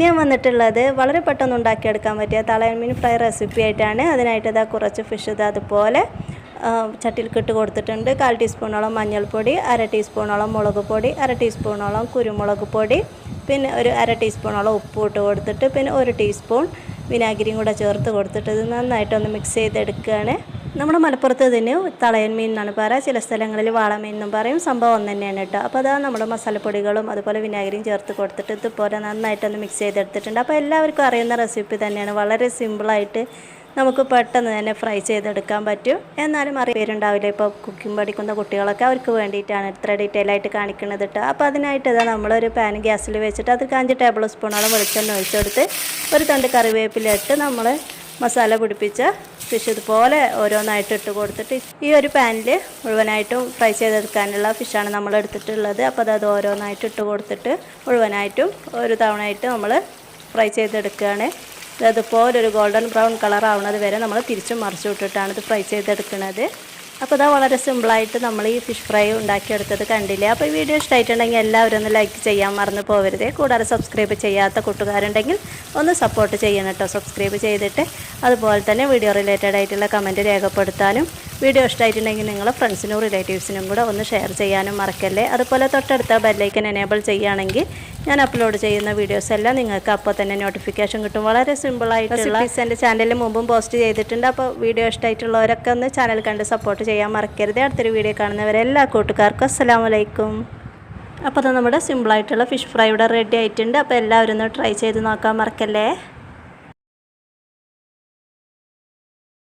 ഞാൻ വന്നിട്ടുള്ളത് വളരെ പെട്ടെന്ന് ഉണ്ടാക്കിയെടുക്കാൻ പറ്റിയ തളയൻ മീൻ ഫ്രൈ റെസിപ്പി ആയിട്ടാണ്. അതിനായിട്ട് ഇതാ കുറച്ച് ഫിഷ് ഇത് അതുപോലെ ചട്ടിയിൽ കിട്ട് കൊടുത്തിട്ടുണ്ട്. കാൽ ടീസ്പൂണോളം മഞ്ഞൾപ്പൊടി അര ടീസ്പൂണോളം മുളക് പൊടി അര ടീസ്പൂണോളം കുരുമുളക് പൊടി പിന്നെ ഒരു അര ടീസ്പൂണോളം ഉപ്പ് ഇട്ട് കൊടുത്തിട്ട് പിന്നെ ഒരു ടീസ്പൂൺ വിനാഗിരിയും കൂടെ ചേർത്ത് കൊടുത്തിട്ട് ഇത് നന്നായിട്ടൊന്ന് മിക്സ് ചെയ്തെടുക്കുകയാണ് നമ്മുടെ മലപ്പുറത്ത് ഇതിന് തളയൻ മീൻ എന്നാണ് പറയുക ചില സ്ഥലങ്ങളിൽ വാളമീൻ എന്നും പറയും. സംഭവം ഒന്ന് തന്നെയാണ് കേട്ടോ. അപ്പോൾ അതാ നമ്മുടെ മസാലപ്പൊടികളും അതുപോലെ വിനാഗിരിയും ചേർത്ത് കൊടുത്തിട്ട് ഇതുപോലെ നന്നായിട്ടൊന്ന് മിക്സ് ചെയ്തെടുത്തിട്ടുണ്ട്. അപ്പോൾ എല്ലാവർക്കും അറിയുന്ന റെസിപ്പി തന്നെയാണ്. വളരെ സിമ്പിളായിട്ട് നമുക്ക് പെട്ടെന്ന് തന്നെ ഫ്രൈ ചെയ്തെടുക്കാൻ പറ്റും. എന്നാലും അറിയ പേരുണ്ടാവില്ല ഇപ്പോൾ കുക്കിംഗ് പഠിക്കുന്ന കുട്ടികളൊക്കെ അവർക്ക് വേണ്ടിയിട്ടാണ് ഇത്ര ഡീറ്റെയിൽ ആയിട്ട് കാണിക്കുന്നത് കേട്ടോ. അപ്പോൾ അതിനായിട്ട് ഇതാ നമ്മളൊരു പാൻ ഗ്യാസിൽ വെച്ചിട്ട് അതിൽ അഞ്ച് ടേബിൾ സ്പൂണോളം വെളിച്ചെണ്ണ ഒഴിച്ചെടുത്ത് ഒരു തണ്ട് കറിവേപ്പിലിട്ട് നമ്മൾ മസാല പിടിപ്പിച്ച ഫിഷ് ഇതുപോലെ ഓരോന്നായിട്ട് ഇട്ട് കൊടുത്തിട്ട് ഈ ഒരു പാനിൽ മുഴുവനായിട്ടും ഫ്രൈ ചെയ്തെടുക്കാനുള്ള ഫിഷാണ് നമ്മൾ എടുത്തിട്ടുള്ളത്. അപ്പോൾ അത് ഓരോന്നായിട്ട് ഇട്ട് കൊടുത്തിട്ട് മുഴുവനായിട്ടും ഒരു തവണയായിട്ട് നമ്മൾ ഫ്രൈ ചെയ്തെടുക്കുകയാണ്. അതുപോലെ ഒരു ഗോൾഡൻ ബ്രൗൺ കളർ ആവുന്നത് വരെ നമ്മൾ തിരിച്ചും മറിച്ചു വിട്ടിട്ടാണ് ഇത് ഫ്രൈ ചെയ്തെടുക്കുന്നത്. അപ്പോൾ ഇതാ വളരെ സിമ്പിളായിട്ട് നമ്മൾ ഈ ഫിഷ് ഫ്രൈ ഉണ്ടാക്കിയെടുത്തത് കണ്ടില്ലേ? അപ്പോൾ ഈ വീഡിയോ ഇഷ്ടമായിട്ടുണ്ടെങ്കിൽ എല്ലാവരും ഒന്ന് ലൈക്ക് ചെയ്യാൻ മറന്നു പോകരുത് കൂടാതെ സബ്സ്ക്രൈബ് ചെയ്യാത്ത കൂട്ടുകാരുണ്ടെങ്കിൽ ഒന്ന് സപ്പോർട്ട് ചെയ്യണം കേട്ടോ. സബ്സ്ക്രൈബ് ചെയ്തിട്ട് അതുപോലെ തന്നെ വീഡിയോ റിലേറ്റഡ് ആയിട്ടുള്ള കമന്റ് രേഖപ്പെടുത്താനും വീഡിയോ ഇഷ്ടമായിട്ടുണ്ടെങ്കിൽ നിങ്ങൾ ഫ്രണ്ട്സിനും റിലേറ്റീവ്സിനും കൂടെ ഒന്ന് ഷെയർ ചെയ്യാനും മറക്കല്ലേ. അതുപോലെ തൊട്ടടുത്ത ബെല്ലൈക്കൻ എനേബിൾ ചെയ്യുകയാണെങ്കിൽ ഞാൻ അപ്ലോഡ് ചെയ്യുന്ന വീഡിയോസ് എല്ലാം നിങ്ങൾക്ക് അപ്പോൾ തന്നെ നോട്ടിഫിക്കേഷൻ കിട്ടും. വളരെ സിമ്പിളായിട്ടുള്ള എന്റെ ചാനലിൽ മുമ്പും പോസ്റ്റ് ചെയ്തിട്ടുണ്ട്. അപ്പോൾ വീഡിയോ ഇഷ്ടമായിട്ടുള്ളവരൊക്കെ ഒന്ന് ചാനൽ കണ്ട് സപ്പോർട്ട് ചെയ്യാൻ മറക്കരുത്. അടുത്തൊരു വീഡിയോ കാണുന്നവരെ എല്ലാ കൂട്ടുകാർക്കും അസ്സാം വലൈക്കും അപ്പോൾ അത് നമ്മുടെ സിമ്പിളായിട്ടുള്ള ഫിഷ് ഫ്രൈ ഇവിടെ റെഡി ആയിട്ടുണ്ട്. അപ്പോൾ എല്ലാവരും ഒന്ന് ട്രൈ ചെയ്ത് നോക്കാൻ മറക്കല്ലേ.